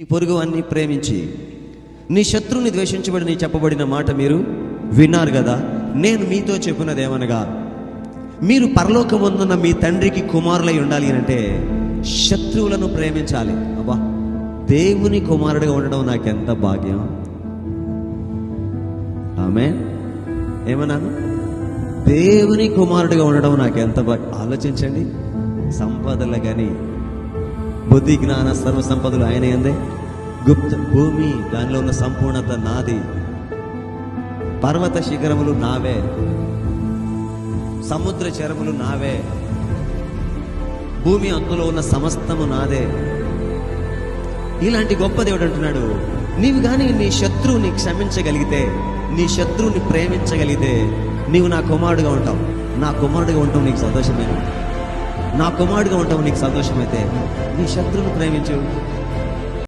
నీ పొరుగు అన్ని ప్రేమించి నీ శత్రువుని ద్వేషించబడి చెప్పబడిన మాట మీరు విన్నారు కదా? నేను మీతో చెప్పినదేమనగా మీరు పరలోకం ఉందన్న మీ తండ్రికి కుమారులై ఉండాలి అంటే శత్రువులను ప్రేమించాలి. అబ్బా దేవుని కుమారుడిగా ఉండడం నాకెంత భాగ్యం? ఆమె ఏమన్నాను? దేవుని కుమారుడిగా ఉండడం నాకెంత భాగ్యం ఆలోచించండి. సంపదలు కానీ బుద్ధి జ్ఞాన సర్వ సంపదలు ఆయన ఎందే గుప్త భూమి దానిలో ఉన్న సంపూర్ణత నాది. పర్వత శిఖరములు నావే. సముద్ర చరములు నావే. భూమి అందులో ఉన్న సమస్తము నాదే. ఇలాంటి గొప్ప దేవుడు అంటున్నాడు నీవు కానీ నీ శత్రువుని క్షమించగలిగితే నీ శత్రువుని ప్రేమించగలిగితే నీవు నా కుమారుడుగా ఉంటావు. నా కుమారుడుగా ఉంటావు నీకు సంతోషమే నా కుమారుడుగా ఉంటావు నీకు సంతోషమైతే నీ శత్రువును ప్రేమించు.